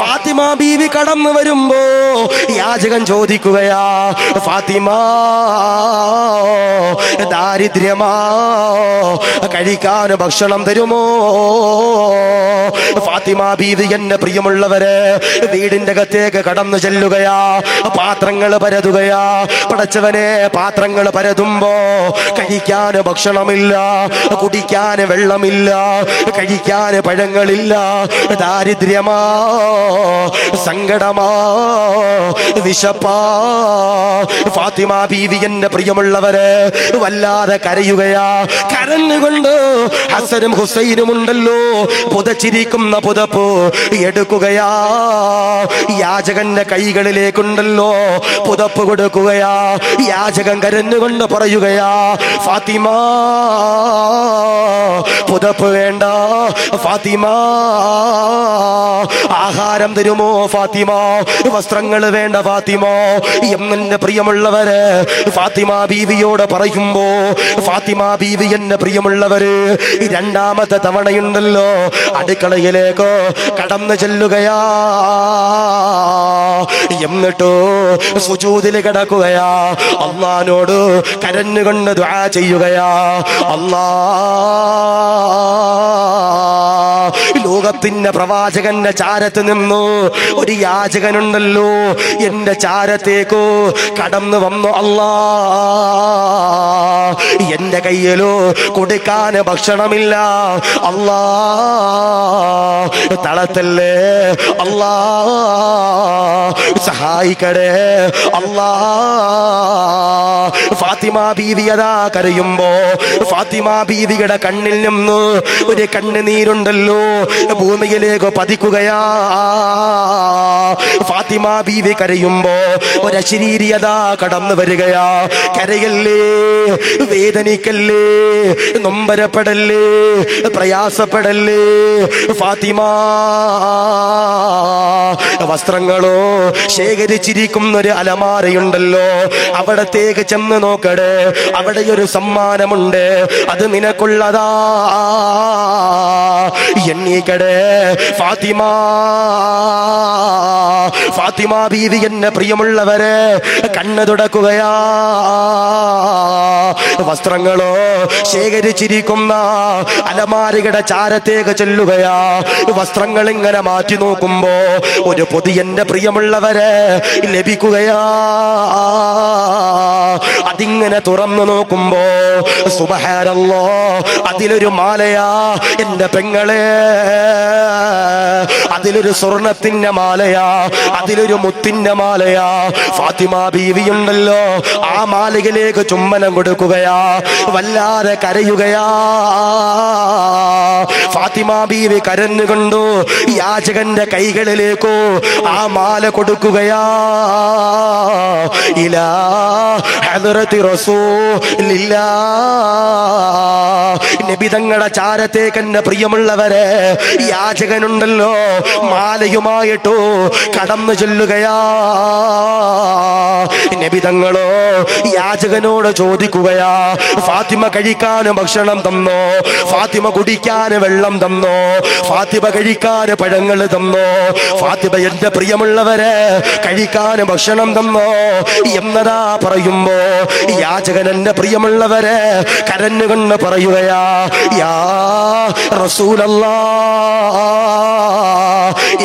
ഫാത്തിമ ബീവി കടന്നു വരുമ്പോ യാചകൻ ചോദിക്കുകയാ ഫാത്തിമ ദാരിദ്ര്യമാ കഴിക്കാൻ ഭക്ഷണം തരുമോ? ഫാത്തിമ ബീവി എന്നെ പ്രിയമുള്ളവരെ വീടിന്റെ അകത്തേക്ക് കടന്നു ചെല്ലുകയാ പാത്രങ്ങൾ പരതുകയാ. പടച്ചവനെ പാത്രങ്ങൾ പരതുമ്പോ കഴിക്കാൻ ഭക്ഷണമില്ല കുടിക്കാൻ വെള്ളമില്ല കഴിക്കാൻ പഴങ്ങളില്ല ദാരിദ്ര്യമാ സങ്കടമാ വിശപ്പാ? ഫാത്തിമ ബീവി എന്റെ പ്രിയമുള്ളവരെ വല്ലാതെ കരയുകയാ. കരഞ്ഞുകൊണ്ട് ഹസനും ഹുസൈനും ഉണ്ടല്ലോ പുതച്ചിരിക്കുന്ന പുതപ്പ് എടുക്കുകയാ. യാചകന്റെ കൈകളിലേക്കുണ്ടല്ലോ പുതപ്പ് കൊടുക്കുകയാ. യാചകൻ കരഞ്ഞുകൊണ്ട് പറയുകയാ ഫാത്തിമ പുതപ്പ് വേണ്ട ഫാത്തിമ ആഹാരം തരുമോ ഫാത്തിമ വസ്ത്രങ്ങൾ വേണ്ട ഫാത്തിമ എന്നെ പ്രിയമുള്ളവര് ഫാത്തിമ ബീവിയോട് പറയുമ്പോ ഫാത്തിമ ബീവി എന്നെ പ്രിയമുള്ളവര് രണ്ടാമത്തെ തവണയുണ്ടല്ലോ അടുക്കളയിലേക്ക് കടന്നു ചെല്ലുകയാ എന്നിട്ടോ സുജൂതിൽ കിടക്കുകയാ അള്ളഹാനോട് കരഞ്ഞുകൊണ്ട് ദുആ ചെയ്യുകയാ. അല്ലാ. ലോകത്തിന്റെ പ്രവാചകന്റെ ചാരത്ത് നിന്നു ഒരു യാചകനുണ്ടല്ലോ. എന്റെ ചാരത്തേക്കോ കടന്നു വന്നു. അല്ലാ. എന്റെ കയ്യിലോ കൊടുക്കാൻ ഭക്ഷണമില്ല. അല്ലാ. തളത്തല്ലേ? അല്ലാ. സഹായിക്കടേ. അല്ലാ. ഫാത്തിമ ബീവി അതാ കരയുമ്പോ. ഫാത്തിമ ബീവിയുടെ കണ്ണിൽ നിന്ന് ഒരു കണ്ണുനീരുണ്ടല്ലോ ഭൂമിയിലേക്ക് പതിക്കുകയാ. ഫാത്തിമ ബീവി കരയുമ്പോ ഒരശരീരിയത കടന്നു വരികയാ. കരയല്ലേ? വേദനിക്കല്ലേ? നൊമ്പരപ്പെടല്ലേ? പ്രയാസപ്പെടല്ലേ? ഫാത്തിമ വസ്ത്രങ്ങളോ ശേഖരിച്ചിരിക്കുന്ന ഒരു അലമാരയുണ്ടല്ലോ. അവിടത്തേക്ക് ചെന്ന് നോക്കടേ അവിടെ ഒരു സമ്മാനമുണ്ട്. അത് നിനക്കുള്ളതാ. എണ്ണീക്കടേ ഫാത്തിമ. ഫാത്തിമ ബീവി എന്നെ പ്രിയമുള്ളവരെ കണ്ണു തുടക്കുകയാ. വസ്ത്രങ്ങളോ ശേഖരിച്ചിരിക്കുന്ന അലമാരികളുടെ ചാരത്തേക്ക് ചെല്ലുകയാ. വസ്ത്രങ്ങൾ ഇങ്ങനെ മാറ്റി നോക്കുമ്പോ ഒരു പൊതി എന്റെ പ്രിയമുള്ളവരെ ലഭിക്കുകയാ. അതിങ്ങനെ തുറന്നു നോക്കുമ്പോ സുബഹാരല്ലോ അതിലൊരു മാലയാ എന്റെ പെങ്ങളെ. അതിലൊരു സ്വർണത്തിന്റെ മാലയാ അതിലൊരു മുത്തിന്റെ മാലയാ. ഫാത്തിമ ബീവിയുണ്ടല്ലോ ആ മാലയിലേക്ക് ചുമ്മനം കൊടുക്കുകയാ. വല്ലാതെ കരയുകയാ. ഫാത്തിമ ബീവി കരഞ്ഞുകൊണ്ടു യാചകന്റെ കൈകളിലേക്കോ ആ മാല കൊടുക്കുകയാ. ഇലാ ഹദറത്തി റസൂലില്ലാ. നബി തങ്ങളുടെ ചാരത്തേക്ക് എന്നെ പ്രിയമുള്ളവരെ യാചകനുണ്ടല്ലോ മാലയുമായിട്ടോ കടന്നു ചെല്ലുകയാ. നബി തങ്ങളോ യാചകനോട് ചോദിക്കുകയാ. ഫാത്തിമ കഴിക്കാൻ ഭക്ഷണം തന്നോ? ഫാത്തിമ കുടിക്കാൻ വെള്ളം തന്നോ? ഫാത്തിമ കഴിക്കാൻ പഴങ്ങൾ തന്നോ? ഫാത്തിമ എന്റെ പ്രിയമുള്ളവരെ കഴിക്കാൻ ഭക്ഷണം തന്നോ? എന്നതാ പറയുമ്പോ യാചകൻ എന്റെ പ്രിയമുള്ളവരെ കരഞ്ഞുകൊണ്ട് പറയുകയാ യാ റസൂലല്ലാ.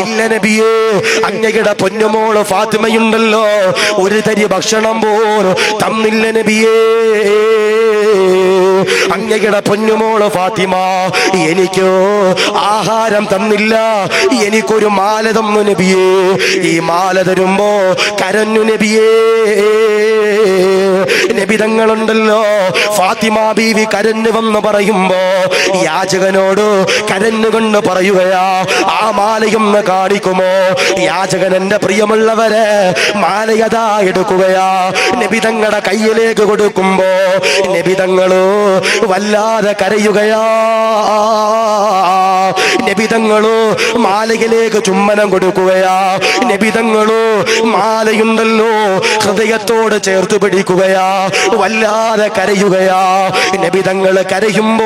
ഇല്ല നബിയേ അങ്ങയുടെ പൊന്നുമോൾ ഫാത്തിമയുണ്ടല്ലോ. ഒരു തരി ഭക്ഷണം പോലും തന്നില്ല നബിയേ. അങ്ങയുടെ പൊന്നുമോൾ ഫാത്തിമ എനിക്കോ ആഹാരം തന്നില്ല. എനിക്കൊരു മാല തന്നു നബിയേ. ഈ മാല തരുമ്പോ കരഞ്ഞു നബിയേ. നബിതങ്ങളുണ്ടല്ലോ ഫാത്തിമ ബീവി കരഞ്ഞു വന്ന് പറയുമ്പോ യാചകനോട് കരഞ്ഞുകൊണ്ട് പറയുകയാ ആ മാലയൊന്ന് കാണിക്കുമോ? യാചകൻ എന്റെ പ്രിയമുള്ളവരെ മാലയതാ എടുക്കുകയാ? നബിതങ്ങളുടെ കയ്യിലേക്ക് കൊടുക്കുമ്പോ നബിതങ്ങളോ വല്ലാതെ കരയുകയാ. നബിതങ്ങളോ മാലയിലേക്ക് ചുമ്മനം കൊടുക്കുകയാ. നബിതങ്ങളോ മാലയുണ്ടല്ലോ ഹൃദയത്തോട് ചേർത്ത് പിടിക്കുകയാ. വല്ലാതെ കരയുകയാ. നബിതങ്ങൾ കരയുമ്പോ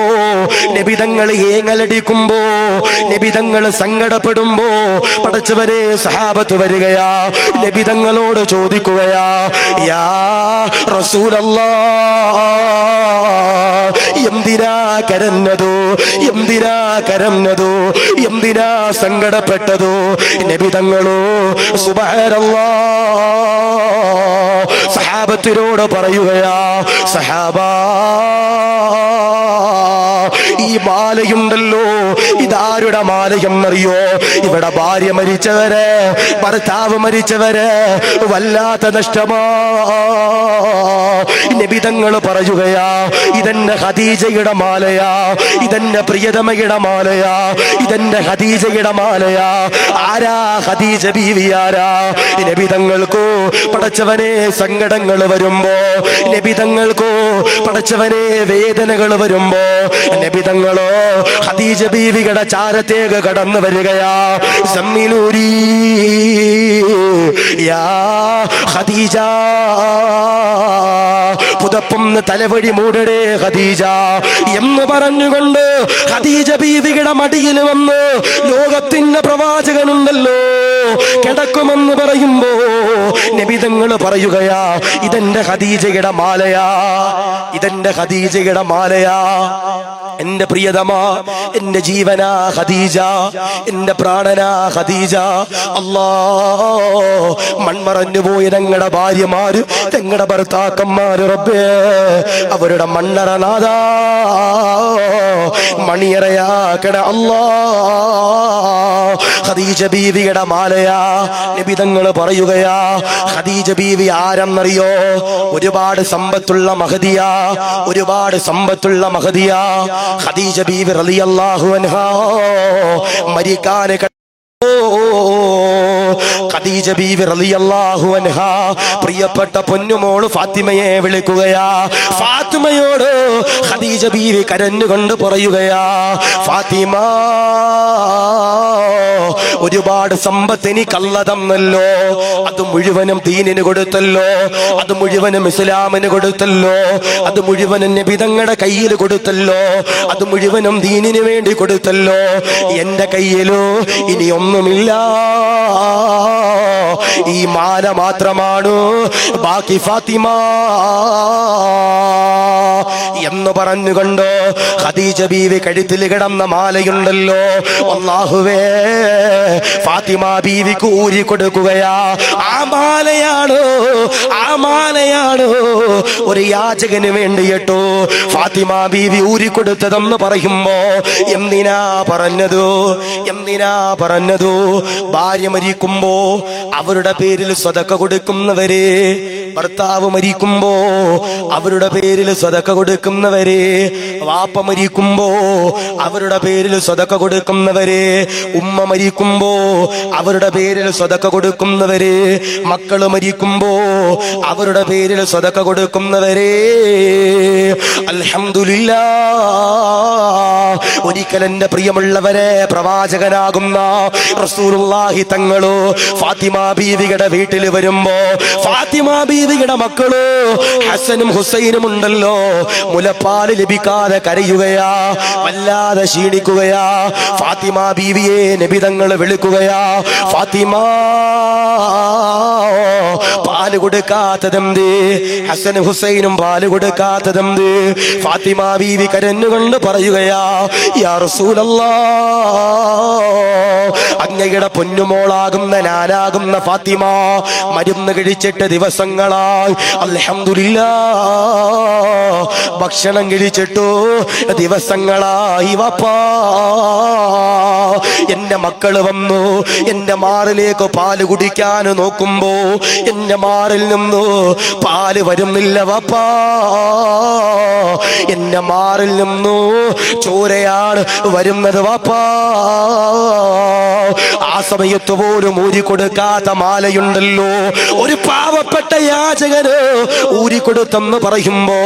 നബിതങ്ങൾ ഏങ്ങലടിക്കുമ്പോ നബിതങ്ങൾ സങ്കടപ്പെടുമ്പോ പടച്ചവരെ സഹാബത്ത് വരികയാ. നബിതങ്ങളോട് ചോദിക്കുകയാ. യാ എന്തിനാ കരഞ്ഞതോ? എന്തിനാ കരഞ്ഞതോ? എന്തിനാ സങ്കടപ്പെട്ടതോ? നബിതങ്ങളോ സുബഹരല്ലാ സഹാബത്തിനോട് പറയുകയാ സഹാബാ ഈ മാലയുണ്ടല്ലോ. ഇതാരുടെ മാലയെന്നറിയോ? ഇവിടെ ഭാര്യ മരിച്ചവരെ ഭർത്താവ് മരിച്ചവരെ വല്ലാത്ത നഷ്ടമാ. നിബിതങ്ങൾ പറയുകയാ ഇതെന്റെ ഹദീജയുടെ മാലയാ ഇതെന്റെ പ്രിയതമയുടെ മാലയാ ഇതെന്റെ ഹദീജയുടെ മാലയാ. ആരാ ഹദീജ ബീവി ആരാ? നബിതങ്ങൾക്കോ പടച്ചവനെ സങ്കടങ്ങൾ വരുമ്പോ നബിതങ്ങൾക്കോ പടച്ചവനെ വേദനകൾ വരുമ്പോ നബിതങ്ങളോ ഹദീജ ബീവികട ചാരത്തേക്ക് കടന്നു വരികയാ. യാ ഖദീജ. പുതപ്പൊന്ന് തലവഴി മൂടടേ ഹദീജ എന്ന് പറഞ്ഞുകൊണ്ട് ഹദീജ ബീവികട മടിയിൽ വന്ന് ലോകത്തിന്റെ പ്രവാചകനുണ്ടല്ലോ. കിടക്കുമെന്ന് പറയുമ്പോ നബിതങ്ങൾ പറയുകയാ ഇതെന്റെ ഹദീജയുടെ മാലയാ. ഇതെന്റെ ഹദീജയുടെ മാലയാ. എന്റെ പ്രിയതമാ എന്റെ ജീവനാ ഖദീജ എന്റെ പ്രാണനാ ഖദീജ. അല്ലാ മൺമറഞ്ഞു പോയ ഞങ്ങളുടെ ഭാര്യമാര് ഞങ്ങളുടെ ഭർത്താക്കന്മാര് റബ്ബേ അവരുടെ മണ്ണറനാഥ മണിയറയാക്കട അല്ലാ. ഖദീജ ബീവിയുടെ മാലയാ നിബിതങ്ങൾ പറയുകയാ ഖദീജ ബീവി ആരെന്നറിയോ? ഒരുപാട് സമ്പത്തുള്ള മഹദിയാ ഒരുപാട് സമ്പത്തുള്ള മഹദിയാ ഖദീജ ബീവി റളിയല്ലാഹു അൻഹാ. മരിക്കാന് ഖദീജ ബീവി റളിയല്ലാഹു അൻഹാ. പ്രിയപ്പെട്ട പൊന്നുമോൾ ഫാത്തിമയെ വിളിക്കുകയാ. ഫാത്തിമയോട് ഖദീജ ബീവി കരഞ്ഞുകൊണ്ട് പറയുകയാ ഫാത്തിമ. ഒരുപാട് സമ്പത്ത് എനിക്ക് തന്നല്ലോ അത് മുഴുവനും ദീനിന് കൊടുത്തല്ലോ. അത് മുഴുവനും ഇസ്ലാമിന് കൊടുത്തല്ലോ. അത് മുഴുവനും നബിതങ്ങളുടെ കയ്യിൽ കൊടുത്തല്ലോ. അത് മുഴുവനും ദീനിന് വേണ്ടി കൊടുത്തല്ലോ. എന്റെ കയ്യിലോ ഇനി ഒന്നുമില്ല. ഈ മാല മാത്രമാണ്. ബാക്കി ഫാത്തിമ. എന്ന് പറഞ്ഞുകൊണ്ട് ഖദീജ ബീവി കഴുത്തിൽ കിടന്ന മാലയുണ്ടല്ലോ. അള്ളാഹുവേ ഫാത്തിമ ബീവി കൂരി കൊടുക്കുകയാ. ആ മാലയാണോ? ആ മാലയാണോ? ഒരു യാചകന് വേണ്ടിയിട്ടോ ഫാത്തിമ ബീവി ഊരി കൊടുത്തതെന്ന് പറയുമ്പോ എന്തിനാ പറഞ്ഞതോ? എന്തിനാ പറഞ്ഞതോ? ഭാര്യ മരിക്കുമ്പോ അവരുടെ പേരിൽ സ്വതക്ക കൊടുക്കുന്നവരെ ഭർത്താവ് മരിക്കുമ്പോ അവരുടെ പേരിൽ സ്വതക്ക കൊടുക്കുന്നവരെ വാപ്പ മരിക്കുമ്പോ അവരുടെ പേരിൽ സ്വതക്ക കൊടുക്കുന്നവരെ ഉമ്മ മരിക്കുമ്പോ അവരുടെ പേരിൽ സ്വതക്ക കൊടുക്കുന്നവരെ. മക്കൾ മരിക്കുമ്പോ അവരുടെ പേരിൽ സ്വതക്ക കൊടുക്കുന്നവരെ. അൽഹംദുലില്ലാ. ഒരിക്കൽ എന്റെ പ്രിയമുള്ളവരെ പ്രവാചകനാകുന്ന റസൂലുള്ളാഹി തങ്ങളോ ഫാത്തിമ ബീവിയുടെ വീട്ടിൽ വരുമ്പോ ഫാത്തിമ ബീവിയുടെ മക്കളോ ഹസനും ഹുസൈനും ഉണ്ടല്ലോ. മുലപ്പാൽ ലഭിക്കാതെ കരയുകയാ വല്ലാതെ ക്ഷീണിക്കുകയാ. ഫാത്തിമ ബീവിയെ നബിതങ്ങൾ വിളിക്കുകയാ. ഫാത്തിമ പാൽ കൊടുക്കാത്തതെന്ത്? ഹസൻ ഹുസൈനും പാൽ കൊടുക്കാത്തതെന്ത്? ഫാത്തിമ ബീവി കരഞ്ഞുകൊണ്ട് പറയുകയാ യാ അങ്ങയുടെ പൊന്നുമോളാകുന്ന ഞാനാകുന്ന ഫാത്തിമ മരുന്ന് കഴിച്ചിട്ട് ദിവസങ്ങളായി. അൽഹംദുലില്ലാ ഭക്ഷണം കഴിച്ചിട്ടു ദിവസങ്ങളായി വാപ്പാ. എന്റെ മക്കൾ വന്നു. എന്റെ മാറിലേക്ക് പാൽ കുടിക്കാൻ നോക്കുമ്പോ എന്റെ മാറിൽ നിന്നു പാൽ വരുന്നില്ല വപ്പാ. എന്റെ മാറിൽ നിന്നു ചോരയാണ് വരുന്നത് വാപ്പാ. ആ സമയത്ത് പോലും ഊരി കൊടുക്കാത്ത മാലയുണ്ടല്ലോ. ഒരു പാവപ്പെട്ട യാചകന് ഊരി കൊടുത്തെന്ന് പറയുമ്പോ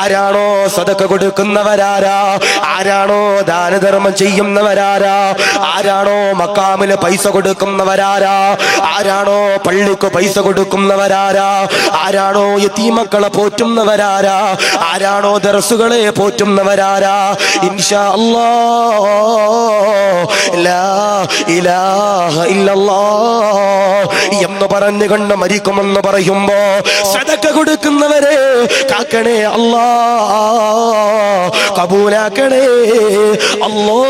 ആരാണോ സതക്ക കൊടുക്കുന്നവരാരാ? ആരാണോ ദാനധർമ്മം ചെയ്യുന്നവരാരാ? ആരാണോ മക്കാമിൽ പൈസ കൊടുക്കുന്നവരാരാ? ആരാണോ പള്ളിക്ക് പൈസ കൊടുക്കുന്നവരാരാ? ആരാണോ യത്തീമക്കളെ പോറ്റുന്നവരാരാ? ആരാണോ ദർസുകളെ പോറ്റുന്നവരാരാ? ഇൻഷാ അല്ലാ. എന്ന് പറഞ്ഞുകൊണ്ട് മരിക്കുമെന്ന് പറയുമ്പോ സതക്ക കൊടുക്കുന്നവരെ കാക്കണേ അല്ലാ. കബൂലാക്കണേ അല്ലോ.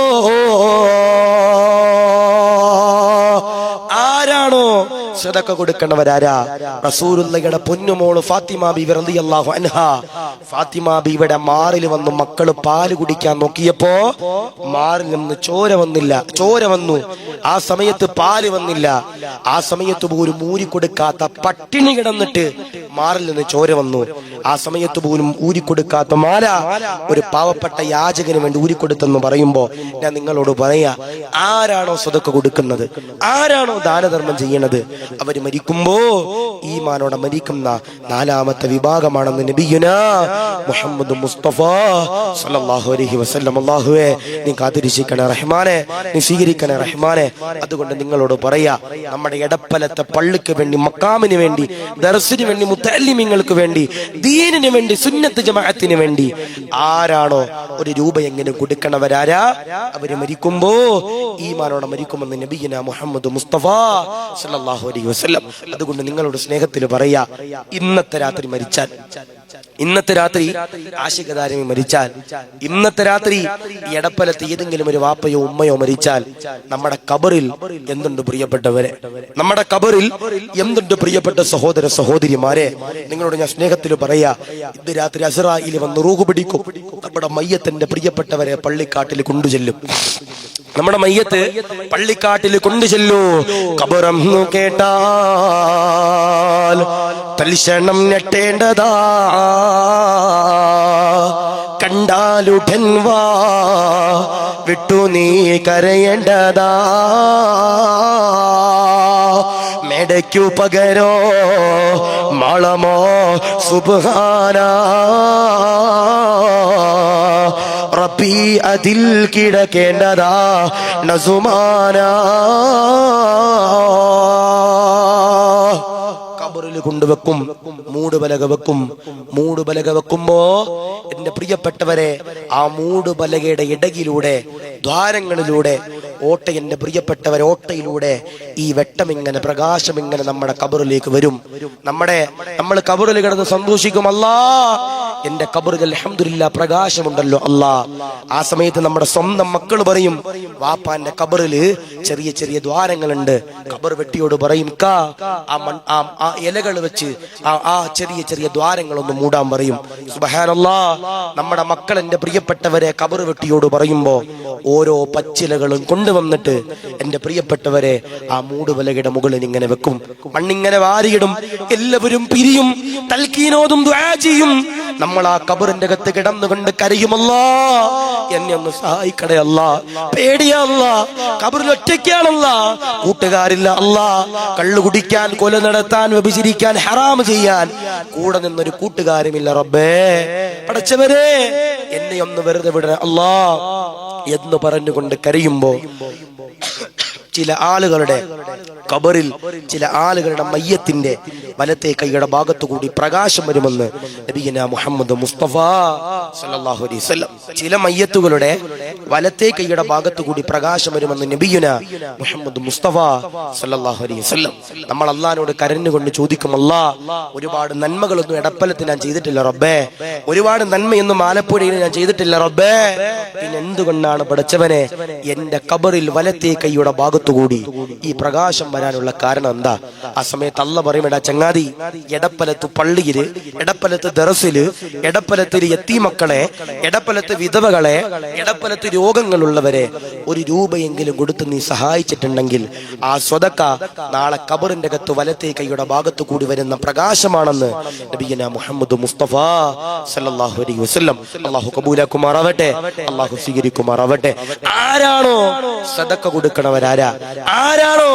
സദക്ക കൊടുക്കണവരാരാ റസൂലുള്ളയുടെ പൊന്നുമോൾ ഫാത്തിമ ബീവി റളിയല്ലാഹു അൻഹ. ഫാത്തിമ ബീവിയുടെ മാറിൽ വന്ന് മക്കൾ പാൽ കുടിക്കാൻ നോക്കിയപ്പോ മാറിൽ നിന്ന് ചോര വന്നില്ല ചോര വന്നു. ആ സമയത്ത് പാൽ വന്നില്ല. ആ സമയത്ത് പോലും ഊരി കൊടുക്കാത്ത പട്ടിണി കിടന്നിട്ട് മാറിൽ നിന്ന് ചോര വന്നു. ആ സമയത്ത് പോലും ഊരിക്കൊടുക്കാത്ത മാല ഒരു പാവപ്പെട്ട യാചകന് വേണ്ടി ഊരി ഊരിക്കൊടുത്തെന്ന് പറയുമ്പോൾ ഞാൻ നിങ്ങളോട് പറയാ ആരാണോ സ്വതക്ക കൊടുക്കുന്നത്? ആരാണോ ദാനധർമ്മം ചെയ്യണത്? അവർ മരിക്കുമ്പോ ഈ മാനോടെ മരിക്കുന്ന നാലാമത്തെ വിഭാഗമാണെന്ന് നബിയുന മുഹമ്മദ് മുസ്തഫ സല്ലല്ലാഹു അലൈഹി വസല്ലം. അല്ലാഹുവേ നീ കാത്തിരിച്ചിക്കണേ റഹ്മാനെ നീ സ്വീകരിക്കണേ റഹ്മാനെ. അതുകൊണ്ട് നിങ്ങളോട് പറയാ നമ്മുടെ എടപ്പലത്തെ പള്ളിക്ക് വേണ്ടി മക്കാമിന് വേണ്ടി ദർസിന് വേണ്ടി മുത്തല്ലിമിങ്ങൾക്ക് വേണ്ടി ദീനിന് വേണ്ടി സുന്നത്ത് ജമാഅത്തിന് വേണ്ടി ആരാണോ ഒരു രൂപ എങ്ങനെ കൊടുക്കണവരാരാ? അവർ മരിക്കുമ്പോ ഈ മാനോടെ മരിക്കുമെന്ന് നബിയുന മുഹമ്മദ് മുസ്തഫ സല്ലല്ലാഹു വസല്ലം അതുകൊണ്ട് നിങ്ങളോട് സ്നേഹത്തിൽ പറയാ ഇന്നത്തെ രാത്രി മരിച്ചാൽ ഇന്നത്തെ രാത്രി ആശികതാരമി മരിച്ചാൽ ഇന്നത്തെ രാത്രി എടപ്പലത്ത് ഏതെങ്കിലും ഒരു വാപ്പയോ ഉമ്മയോ മരിച്ചാൽ നമ്മുടെ കബറിൽ എന്തുണ്ട് പ്രിയപ്പെട്ടവരെ? നമ്മുടെ കബറിൽ എന്തുണ്ട് പ്രിയപ്പെട്ട സഹോദര സഹോദരിമാരെ? നിങ്ങളോട് ഞാൻ സ്നേഹത്തിൽ പറയാ ഇന്ന് രാത്രി അസറായിൽ വന്ന് റൂഹു പിടിക്കും. നമ്മുടെ മയ്യത്തിന്റെ പ്രിയപ്പെട്ടവരെ പള്ളിക്കാട്ടിൽ കൊണ്ടുചെല്ലും. നമ്മുടെ മയ്യത്ത് പള്ളിക്കാട്ടിൽ കൊണ്ടുചെല്ലൂ. കബറം കേട്ടാൽ തൽക്ഷണം ഞെട്ടേണ്ടതാ. കണ്ടാലുടൻ വാ വിട്ടു നീ കരയേണ്ടതാ. മേടയ്ക്കു പകരോ മാളമോ സുബാന റബ്ബി അതിൽ കിടക്കേണ്ടതാ. നസുമാന. കബറിൽ കൊണ്ടുവെക്കും മൂടുപലക വെക്കും. മൂടുപലക വെക്കുമ്പോ എന്റെ പ്രിയപ്പെട്ടവരെ ആ മൂടുപലകയുടെ ഇടകിലൂടെ ദ്വാരങ്ങളിലൂടെ ഓട്ട എന്റെ പ്രിയപ്പെട്ടവർ ഓട്ടയിലൂടെ ഈ വെട്ടം ഇങ്ങനെ പ്രകാശം ഇങ്ങനെ നമ്മുടെ കബറിലേക്ക് വരും. നമ്മുടെ നമ്മൾ കബറിൽ കിടന്ന് സന്തോഷിക്കും അല്ലാ എന്റെ കബറുകൾ അൽഹംദുലില്ലാ പ്രകാശമുണ്ടല്ലോ അല്ലാ. ആ സമയത്ത് നമ്മുടെ സ്വന്തം മക്കൾ പറയും വാപ്പാന്റെ കബറിൽ ചെറിയ ചെറിയ ദ്വാരങ്ങളുണ്ട്. കബർ വെട്ടിയോട് പറയും കാ ആ മൺ ആ ഇലകൾ വെച്ച് ആ ആ ചെറിയ ചെറിയ ദ്വാരങ്ങളൊന്ന് മൂടാൻ പറയും. സുബഹാനല്ലാ നമ്മുടെ മക്കൾ എന്റെ പ്രിയപ്പെട്ടവരെ കബർ വെട്ടിയോട് പറയുമ്പോ ഓരോ പച്ചിലകളും കൊണ്ടുവന്നിട്ട് എന്റെ പ്രിയപ്പെട്ടവരെ ആ മൂടുവലകയുടെ മുകളിൽ ഇങ്ങനെ വെക്കും. മണ്ണിങ്ങനെ വാരിയിടും. എല്ലാവരും പിരിയും. തൽക്കീനോതും ദ്വാജിയും നമ്മൾ ആ കബറിന്റെ അകത്ത് കിടന്നുകൊണ്ട് കരയുമല്ല എന്നെ ഒന്ന് സഹായിക്കണേ അല്ല. പേടിയല്ല കബറിൽ ഒറ്റയ്ക്കാണല്ല കൂട്ടുകാരില്ല അല്ല. കള്ളു കുടിക്കാൻ കൊല നടത്താൻ വ്യഭിചരിക്കാൻ ഹറാം ചെയ്യാൻ. കൂടെ നിന്നൊരു കൂട്ടുകാരുമില്ല റബ്ബേ. പടച്ചവരെ എന്നെ ഒന്ന് വെറുതെ വിടണ. അല്ലാ എന്ന് പറഞ്ഞുകൊണ്ട് കരയുമ്പോ ചില ആളുകളുടെ കബറിൽ ചില ആളുകളുടെ മയ്യത്തിന്റെ വലത്തെ കൈയുടെ ഭാഗത്തു കൂടി പ്രകാശം വരുമെന്ന് നബിയന മുഹമ്മദ് മുസ്തഫ അലൈഹി ചില മയ്യത്തുകളുടെ വലത്തെ കൈയുടെ ഭാഗത്തു കൂടി പ്രകാശം വരുമെന്ന് നബിയുന മുഹമ്മദ് മുസ്തഫ സല്ലല്ലാഹു അലൈഹി വസല്ലം. നമ്മൾ അള്ളഹാനോട് കരഞ്ഞുകൊണ്ട് ചോദിക്കും അല്ലാ ഒരുപാട് നന്മകളൊന്നും ഇടപ്പലത്തിൽ ഞാൻ ചെയ്തിട്ടില്ല റബ്ബേ. ഒരുപാട് നന്മയൊന്നും ആലപ്പുഴയിൽ ഞാൻ ചെയ്തിട്ടില്ല റബ്ബേ. പിന്നെ എന്തുകൊണ്ടാണ് പഠിച്ചവനെ എന്റെ കബറിൽ വലത്തെ കൈയുടെ ഭാഗത്തുകൂടി ഈ പ്രകാശം വരാനുള്ള കാരണം എന്താ? ആ സമയത്ത് അല്ല പറയും എടാ ചങ്ങാതി എടപ്പലത്ത് പള്ളിയിൽ എടപ്പലത്ത് ദറസിൽ എടപ്പലത്തിൽ എത്തിമക്കളെ എടപ്പലത്ത് വിധവകളെ എടപ്പലത്ത് രോഗങ്ങളുള്ളവരെ ഒരു രൂപയെങ്കിലും കൊടുത്ത് നീ സഹായിച്ചിട്ടുണ്ടെങ്കിൽ ആ സ്വതക്ക നാളെ കബറിന്റെ അകത്ത് വലത്തെ കൈയുടെ ഭാഗത്ത് കൂടി വരുന്ന പ്രകാശമാണെന്ന് നബിയന മുഹമ്മദ് മുസ്തഫ സല്ലാഹു അലൈഹി വസല്ലം അള്ളാഹു കബൂലാക്കുമാറാവട്ടെ അള്ളാഹു സ്വീകരിക്കുമാറാവട്ടെ. ആരാണോ സദക്ക കൊടുക്കണവരാരാ? ആരാണോ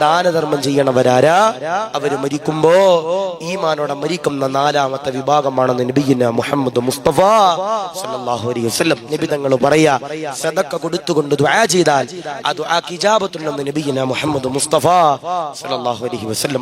ദാനധർമ്മം ചെയ്യണവരാരാ? അവർ മരിക്കുമ്പോ ഈമാനോടെ മരിക്കുന്ന നാലാമത്തെ വിഭാഗമാണെന്ന് നബിയിന മുഹമ്മദ് മുസ്തഫ സല്ലല്ലാഹു അലൈഹി വസല്ലം നബി തങ്ങൾ പറയാ കൊടുത്തുകൊണ്ട് ദുആ ചെയ്താൽ ആ ദുആ കിജാബത്തുണ്ടെന്ന് നബിയിന മുഹമ്മദ് മുസ്തഫ സല്ലല്ലാഹു അലൈഹി വസല്ലം